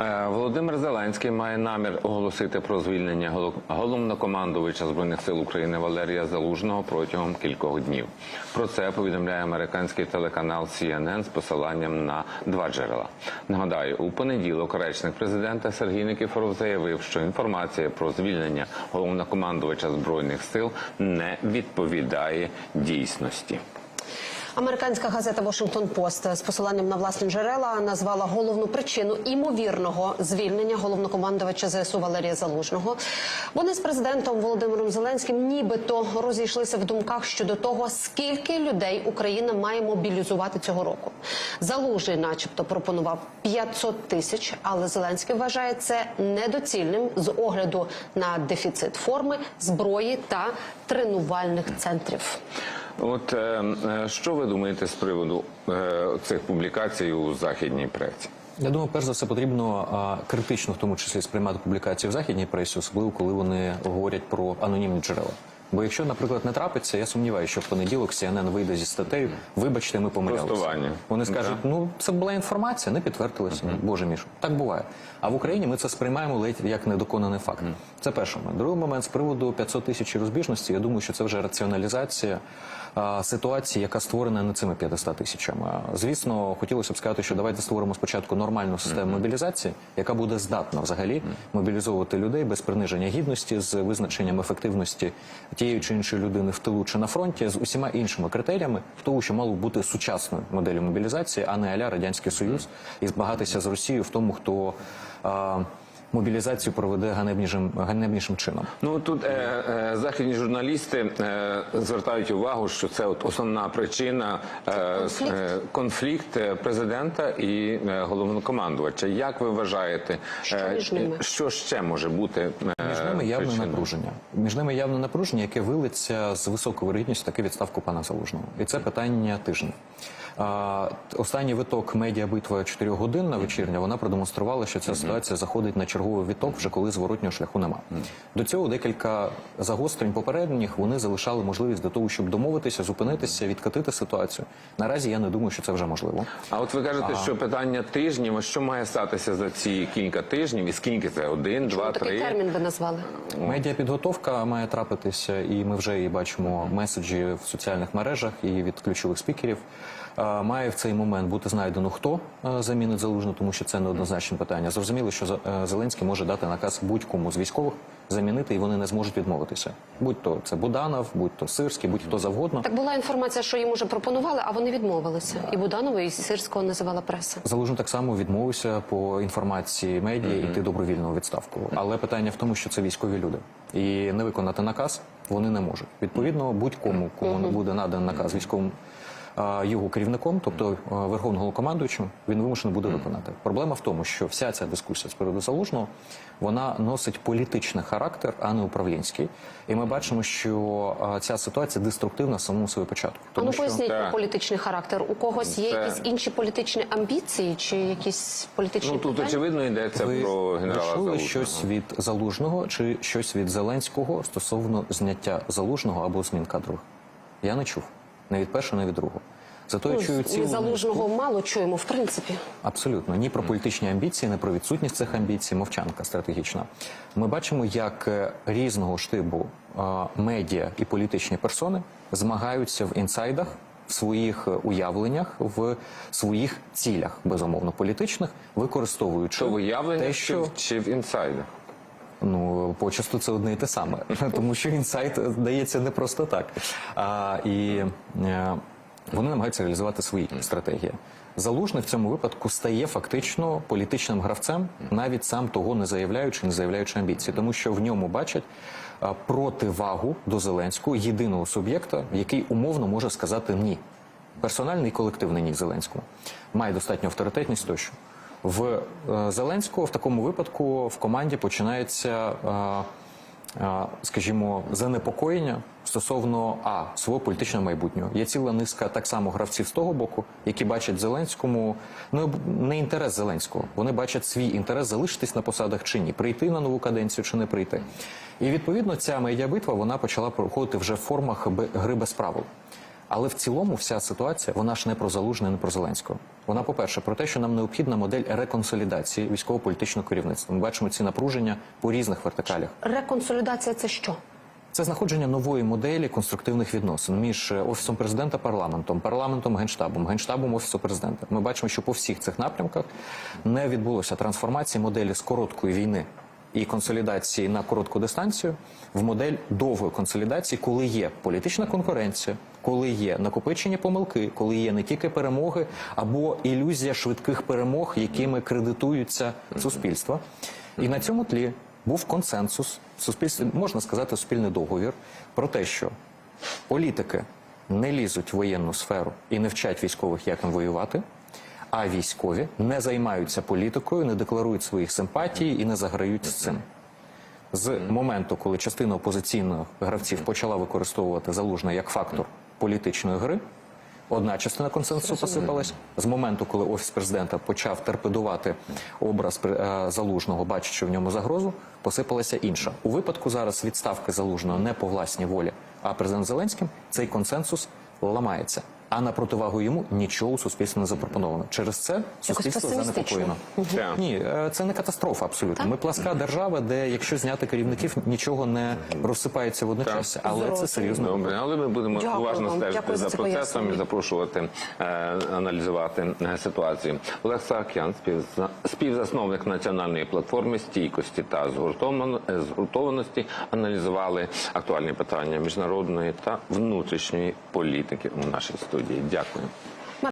Е, Володимир Зеленський має намір оголосити про звільнення голо- головнокомандувача збройних сил України Валерія Залужного протягом кількох днів. Про це повідомляє американський телеканал CNN з посиланням на два джерела. Нагадаю, у понеділок речник президента Сергій Никифоров заявив, що інформація про звільнення головнокомандувача збройних сил не відповідає дійсності. Американська газета Washington Post з посиланням на власні джерела назвала головну причину імовірного звільнення головнокомандувача ЗСУ Валерія Залужного. Вони з президентом Володимиром Зеленським нібито розійшлися в думках щодо того, скільки людей Україна має мобілізувати цього року. Залужний, начебто, пропонував 500 тисяч, але Зеленський вважає це недоцільним з огляду на дефіцит форми, зброї та тренувальних центрів. От е, е, що ви думаєте з приводу е, цих публікацій у західній пресі? Я думаю, перш за все потрібно критично, в тому числі, сприймати публікації в західній пресі, особливо коли вони говорять про анонімні джерела. Бо якщо, наприклад, не трапиться, я сумніваюся, що в понеділок CNN вийде зі статтею. Вибачте, ми помилялися. Вони скажуть, ну це була інформація, не підтвердилася. Боже мій, так буває. А в Україні ми це сприймаємо ледь як недоконаний факт. Це перший момент. Другий момент з приводу 500 тисяч розбіжності. Я думаю, що це вже раціоналізація а, ситуації, яка створена не цими 500 тисячами. Звісно, хотілося б сказати, що давайте створимо спочатку нормальну систему мобілізації, яка буде здатна взагалі мобілізовувати людей без приниження гідності з визначенням ефективності тієї чи іншої людини в тилу чи на фронті, з усіма іншими критеріями, тому, що мало бути сучасною моделлю мобілізації, а не аля радянський союз, і збагатися з Росією в тому, хто. Мобілізацію проведе ганебнішим ганебнішим чином. Ну тут е, е, західні журналісти е, звертають увагу, що це от основна причина е, Конфлікт. е, конфлікт е, президента і е, головнокомандувача. Як ви вважаєте, Що е, між ними? що ще може бути е, Між ними явне причиною? напруження. Між ними явне напруження, яке вилиться з високою вирогідністю таки відставку пана Залужного. І це питання тижня. Останній виток медіабитва 4 годинна вечірня вона продемонструвала, що ця ситуація заходить на черговий виток, вже коли зворотнього шляху нема. До цього декілька загострень попередніх вони залишали можливість до того, щоб домовитися, зупинитися, відкатити ситуацію. Наразі я не думаю, що це вже можливо. А от ви кажете, що питання тижнів, а що має статися за ці кілька тижнів, і скільки це? Один, два, Такий три? термін ви назвали. Медіапідготовка має трапитися, і ми вже її бачимо меседжі в соціальних мережах і від ключових спікерів. Е, Має в цей момент бути знайдено, хто е, замінить залужно, тому що це неоднозначне питання. Зрозуміло, що е, Зеленський може дати наказ будь-кому з військових замінити, і вони не зможуть відмовитися. Будь-то це Буданов, будь-то Сирський, будь-хто завгодно. Так була інформація, що їм уже пропонували, а вони відмовилися. І Буданова, і Сирського називала преса. Залужний так само відмовився по інформації медіа йти добровільно у відставку. Але питання в тому, що це військові люди, і не виконати наказ вони не можуть. Відповідно, будь-кому, кому не буде наданий наказ військовим. А, Його керівником, тобто а, верховним головнокомандуючим, він вимушений буде виконати. Проблема в тому, що вся ця дискусія з приводу залужного вона носить політичний характер, а не управлінський. І ми бачимо, що ця ситуація деструктивна з самого свого початку. А ну поясніть Так. про політичний характер. У когось є Це- якісь інші політичні амбіції чи якісь політичні Ну тут питання? очевидно йдеться Ви про генерала ви Залужного. щось від залужного чи щось від Зеленського стосовно зняття залужного або змін кадрових? Я не чув не від першого, не від другого. Зато я Ну, чую Ми цілу залужного мало чуємо, в принципі. Абсолютно ні про політичні амбіції, ні про відсутність цих амбіцій, мовчанка стратегічна. Ми бачимо, як е, різного штибу е, медіа і політичні персони змагаються в інсайдах, в своїх е, уявленнях, в своїх цілях, безумовно, політичних, використовуючи Що виявлення те, що чи в інсайдах? Ну, почасту це одне і те саме, тому що інсайт дається не просто так. А, і е, вони намагаються реалізувати свої стратегії. Залужний в цьому випадку стає фактично політичним гравцем, навіть сам того не заявляючи, не заявляючи амбіції, тому що в ньому бачать противагу до Зеленського єдиного суб'єкта, який умовно може сказати ні. Персональний і колективний ні Зеленському має достатню авторитетність тощо. В е, Зеленського в такому випадку в команді починається, е, е, скажімо, занепокоєння стосовно а свого політичного майбутнього. Є ціла низка так само гравців з того боку, які бачать Зеленському ну не інтерес Зеленського. Вони бачать свій інтерес залишитись на посадах чи ні, прийти на нову каденцію чи не прийти. І відповідно ця медіабитва вона почала проходити вже в формах гри без правил. Але в цілому вся ситуація вона ж не про залужне, не про Зеленського. Вона, по-перше, про те, що нам необхідна модель реконсолідації військово-політичного керівництва. Ми бачимо ці напруження по різних вертикалях. Реконсолідація це що? Це знаходження нової моделі конструктивних відносин між е, офісом президента, парламентом, парламентом, генштабом, генштабом офісу президента. Ми бачимо, що по всіх цих напрямках не відбулося трансформації моделі з короткої війни і консолідації на коротку дистанцію в модель довгої консолідації, коли є політична конкуренція, коли є накопичення помилки, коли є не тільки перемоги або ілюзія швидких перемог, якими кредитуються суспільства. І на цьому тлі був консенсус суспільстві, можна сказати, спільний договір про те, що політики не лізуть в воєнну сферу і не вчать військових, як їм воювати. А військові не займаються політикою, не декларують своїх симпатій і не заграють з цим. З моменту, коли частина опозиційних гравців почала використовувати залужне як фактор політичної гри, одна частина консенсусу посипалась. З моменту, коли офіс президента почав торпедувати образ е, залужного, бачачи в ньому загрозу, посипалася інша. У випадку зараз відставки залужного не по власній волі, а президент Зеленським цей консенсус ламається. А на противагу йому нічого у суспільстві не запропоновано. Через це суспільство занепокоєно. Так. Ні, е, це не катастрофа абсолютно. Ми пласка держава, де якщо зняти керівників, нічого не розсипається водночас. Але це серйозно. Добре, але ми будемо Дякую уважно стежити за процесом і запрошувати е, аналізувати е, ситуацію. Олег Саакян, співзасновник національної платформи стійкості та згуртовано- згуртованості, аналізували актуальні питання міжнародної та внутрішньої політики у нашій студії. Дякую.